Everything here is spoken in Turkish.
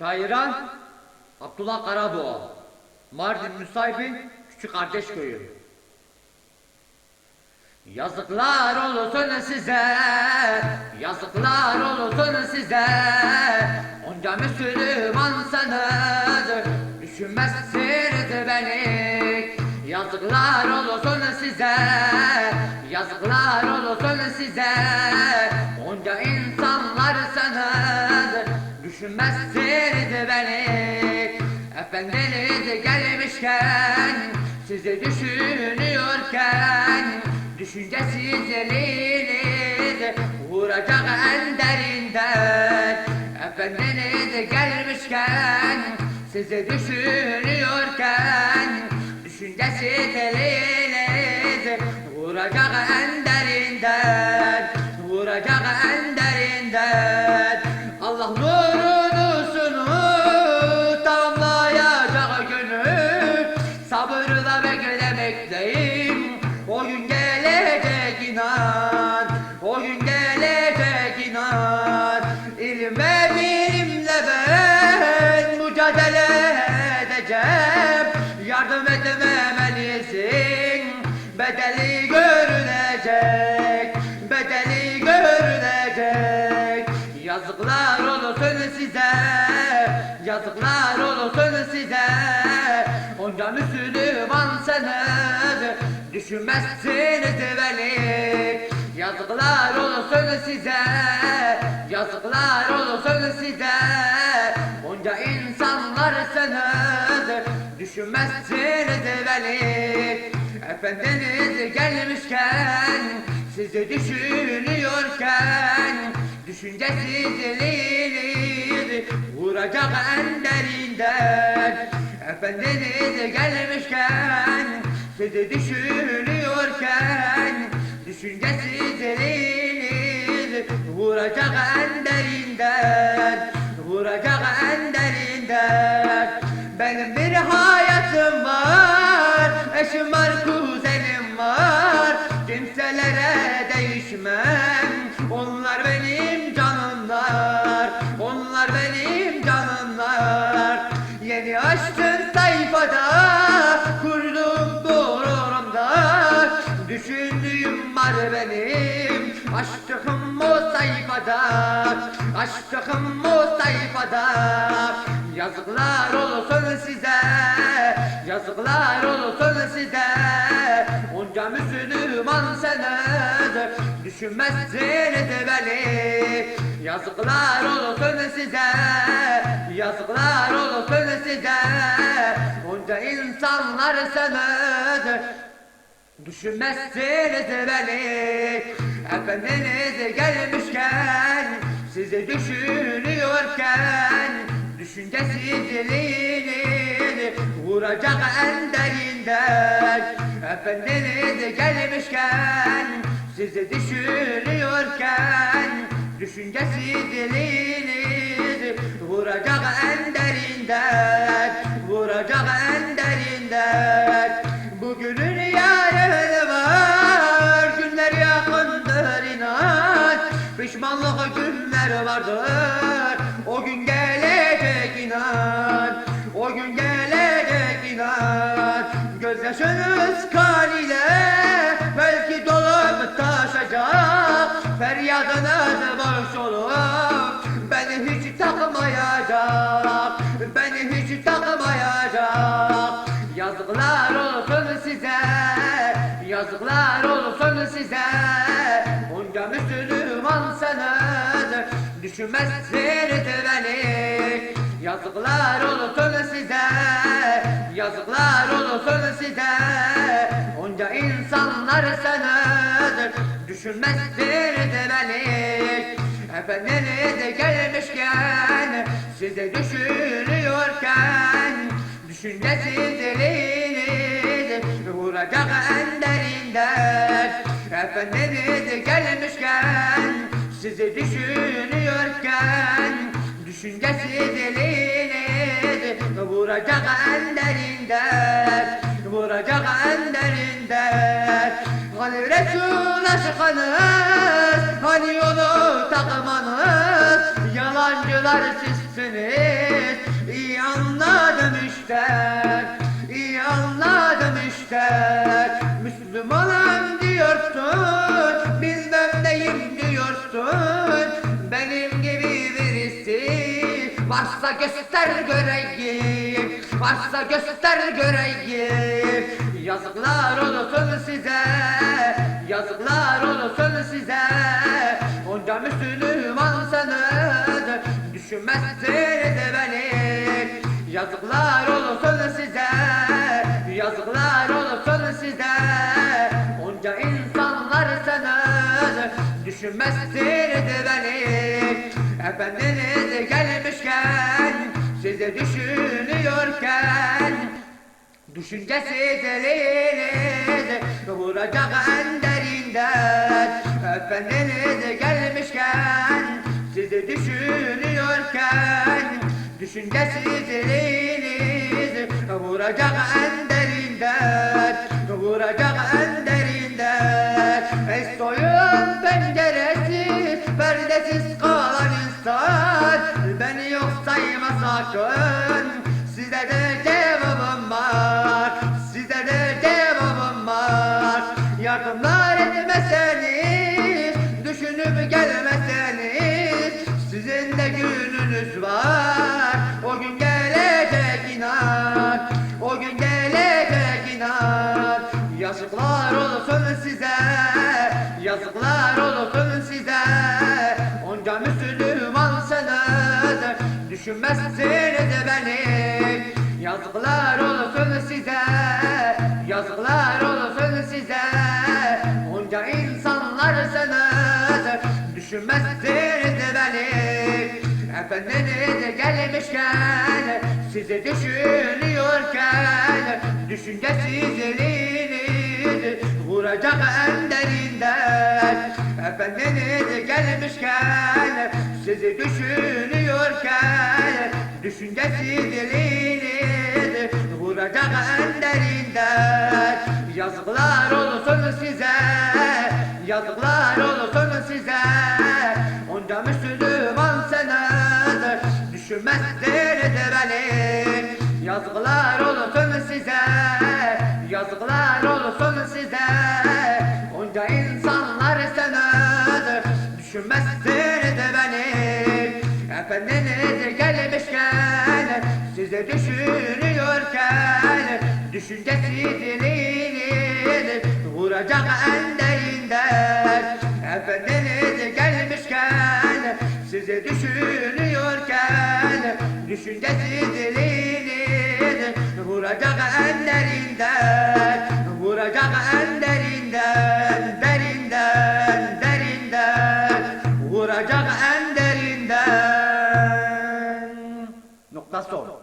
Şairan Abdullah Karadoğa Mardin Müsaybin Küçük Kardeş Köyü. Yazıklar olsun size Yazıklar olsun size. Onca Müslümansınız Düşünmezsiniz beni. Yazıklar olsun size Yazıklar olsun size. Onca insanlarsınız Düşünmezsiniz gelmişken Sizi düşünüyorken Düşüncesizliğiniz Vuracak en derinden. Efendiniz gelmişken Sizi düşünüyorken Düşüncesizliğiniz Vuracak en derinden Yazıklar olsun size. Onca Müslümansınız Düşünmezsiniz beni Yazıklar olsun size. Yazıklar olsun size. Onca insanlarsınız Düşünmezsiniz beni Efendiniz gelmişken Sizi düşünüyorken Düşüncesizliğiniz Vuracak en derinden Efendiniz gelmişken Sizi düşünüyorken Düşüncesizliğiniz Vuracak en derinden Vuracak en derinden Benim bir hayatım var Eşim var kuzenim var. Kimselere değişmem Onlar benim sayfada Kurdum gururumda. Düşündüğüm var benim Aşkım o sayfada. Aşkım o sayfada. Yazıklar olsun size Yazıklar olsun size. Onca Müslümansınız Düşünmezsiniz beni Yazıklar olsun size Yazıklar olsun size. Onca insanlarsınız Düşünmezsiniz beni. Efendiniz gelmişken Sizi düşünüyorken Düşüncesizliğiniz Vuracak en derinden Efendiniz gelmişken Sizi düşünüyorken Düşüncesizliğiniz Vuracak en derinden Vuracak en derinden. Bugünün yarını var Günler yakındır inan Pişmanlık günler vardır O gün gelecek inan O gün gelecek inan Gözyaşınız kan ile Feryadınız boş olur? Beni hiç takmayacak Beni hiç takmayacak. Yazıklar olsun size Yazıklar olsun size. Onca Müslümansınız Düşünmezsiniz beni Yazıklar olsun size Yazıklar olsun size. Onca insanlarsınız Düşünmezsiniz beni. Efendiniz gelmişken Sizi düşünüyorken Düşüncesizliğiniz Vuracak en derinden Efendiniz gelmişken Sizi düşünüyorken Düşüncesizliğiniz Vuracak en derinden Vuracak en derinden Hani Resul aşkınız Hani yolu takmanız. Yalancılar sizsiniz işte İyi anladım işte. Müslümanım diyorsun Bilmem neyim diyorsun. Benim gibi birisi Varsa göster göreyim Varsa göster göreyim Yazıklar olsun size Yazıklar olsun size. Onca Müslümansınız Düşünmezsiniz beni. Yazıklar olsun size Yazıklar olsun size. Onca insanlarsınız Düşünmezsiniz beni. Efendiniz gelmişken Düşüncesizliğiniz vuracak en derinden Efendiniz gelmişken Sizi düşünüyorken Düşüncesizliğiniz vuracak en derinden Vuracak en derinden Ey soyun penceresi Perdesiz kalan insan Beni yok sayma sakın Düşünmezsiniz beni Yazıklar olsun size. Yazıklar olsun size. Onca insanlarsınız Düşünmezsiniz beni Efendiniz gelmişken Sizi düşünüyorken Düşüncesizliğiniz Vuracak en derinden. Efendiniz gelmişken Sizi düşünüyorken Düşüncesizliğiniz Vuracak en Yazıklar olsun size Yazıklar olsun size. Onca Müslümansınız Düşünmezsiniz beni Yazıklar olsun size Yazıklar olsun düşünüyorken Düşüncesizliğiniz Vuracak en derinden Efendiniz gelmişken Sizi düşünüyorken Düşüncesizliğiniz Vuracak en derinden Vuracak en derinden Derinden Vuracak en derinden Nokta son